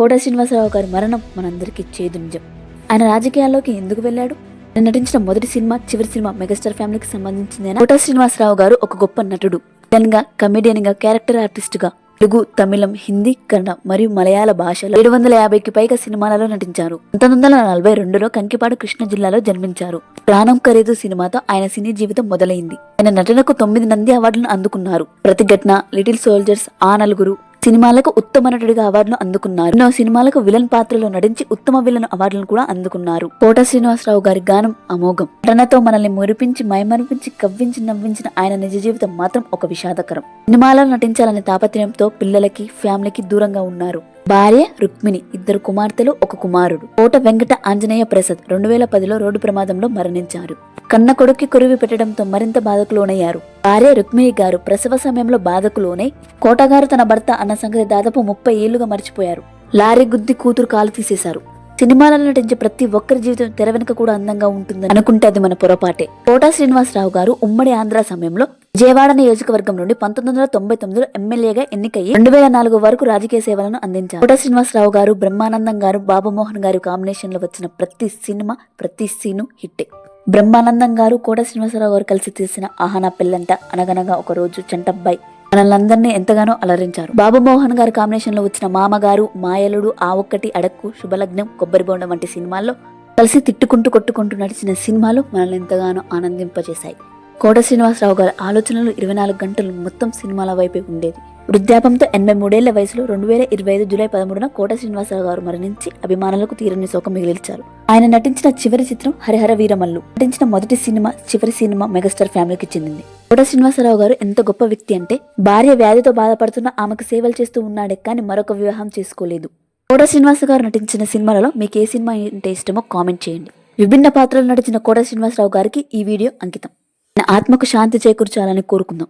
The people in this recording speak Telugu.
కోట శ్రీనివాసరావు గారి మరణం మనందరికీ చేదు నిజం ఆయన రాజకీయాల్లోకి ఎందుకు వెళ్ళాడు? ఆయన నటించిన మొదటి సినిమా చివరి సినిమా మెగాస్టార్ ఫ్యామిలీకి సంబంధించిందేనా? కోట శ్రీనివాసరావు గారు ఒక గొప్ప నటుడు. గా కమెడియన్గా క్యారెక్టర్ ఆర్టిస్ట్గా తెలుగు తమిళం హిందీ కన్నడ మరియు మలయాళ భాషలో ఏడు వందల యాభైకి పైగా సినిమాలలో నటించారు. పంతొమ్మిది వందల నలభై రెండులో కంకిపాడు కృష్ణ జిల్లాలో జన్మించారు. ప్రాణం ఖరీదు సినిమాతో ఆయన సినీ జీవితం మొదలైంది. ఆయన నటనకు తొమ్మిది నంది అవార్డులను అందుకున్నారు. ప్రతిఘటన లిటిల్ సోల్జర్స్ ఆ నలుగురు సినిమాలకు ఉత్తమ నటుడిగా అవార్డును అందుకున్నారు. ఎన్నో సినిమాలకు విలన్ పాత్రలో నటించి ఉత్తమ విలన్ అవార్డులను కూడా అందుకున్నారు. కోట శ్రీనివాసరావు గారి గానం అమోఘం. నటనతో మనల్ని మురిపించి మైమరిపించి కవ్వించి నవ్వించిన ఆయన నిజ జీవితం మాత్రం ఒక విషాదకరం. సినిమాలో నటించాలనే తాపత్రయంతో పిల్లలకి ఫ్యామిలీకి దూరంగా ఉన్నారు. భార్య రుక్మిణి ఇద్దరు కుమార్తెలు ఒక కుమారుడు. కోట వెంకట ఆంజనేయ ప్రసాద్ రెండు వేల పదిలో రోడ్డు ప్రమాదంలో మరణించారు. కన్న కొడుక్కి కొరివి పెట్టడంతో మరింత బాధకు లోనయ్యారు. భార్య రుక్మిణి గారు ప్రసవ సమయంలో బాధకు లోనై కోటగారు తన భర్త అన్న సంగతి దాదాపు ముప్పై ఏళ్ళుగా మర్చిపోయారు. లారీ గుద్ది కూతురు కాలు తీసేశారు. సినిమాలలో నటించే ప్రతి ఒక్కరి జీవితం తెర వెనుక కూడా అందంగా ఉంటుందని అనుకుంటే అది మన పొరపాటే. కోటా శ్రీనివాసరావు గారు ఉమ్మడి ఆంధ్ర సమయంలో జయవాడ నియోజకవర్గం నుండి పంతొమ్మిది వందల తొంభై తొమ్మిదిలో ఎమ్మెల్యేగా ఎన్నికయ్యి రెండు వేల నాలుగు వరకు రాజకీయ సేవలను అందించారు. కోట శ్రీనివాసరావు గారు బ్రహ్మానందం గారు బాబుమోహన్ గారు కాంబినేషన్లో వచ్చిన ప్రతి సినిమా ప్రతి సీను హిట్టే బ్రహ్మానందం గారు కోట శ్రీనివాసరావు గారు కలిసి తీసిన ఆహనా పిల్లంట అనగనగా ఒక రోజు చంటబ్బాయి మనల్ందరినీ ఎంతగానో అలరించారు. బాబుమోహన్ గారు గారి కాంబినేషన్లో వచ్చిన మామగారు మాయలుడు ఆ ఒక్కటి అడక్కు శుభలగ్నం కొబ్బరి బొండం వంటి సినిమాల్లో కలిసి తిట్టుకుంటూ కొట్టుకుంటూ నడిచిన సినిమాలు మనల్ని ఎంతగానో ఆనందింపజేశాయి. కోట శ్రీనివాసరావు గారి ఆలోచనలు ఇరవై నాలుగు గంటలు మొత్తం సినిమాల వైపే ఉండేది. వృద్ధాపంతో ఎనభై మూడేళ్ళ వయసులో రెండు వేల ఇరవై ఐదు జూలై పదమూడున కోట శ్రీనివాసరావు గారు మరణించి అభిమానులకు తీరని శోకం మిగిల్చారు. ఆయన నటించిన చివరి చిత్రం హరిహర వీరమల్లు నటించిన మొదటి సినిమా చివరి సినిమా మెగాస్టార్ ఫ్యామిలీకి చెందింది. కోట శ్రీనివాసరావు గారు ఎంత గొప్ప వ్యక్తి అంటే భార్య వ్యాధితో బాధపడుతున్న ఆమెకు సేవలు చేస్తూ ఉన్నాడే కానీ మరొక వివాహం చేసుకోలేదు. కోట శ్రీనివాస గారు నటించిన సినిమాలలో మీకు ఏ సినిమా అంటే ఇష్టమో కామెంట్ చేయండి. విభిన్న పాత్రలు నటించిన కోట శ్రీనివాసరావు గారికి ఈ వీడియో అంకితం. ఆత్మకు శాంతి చేకూర్చాలని కోరుకుందాం.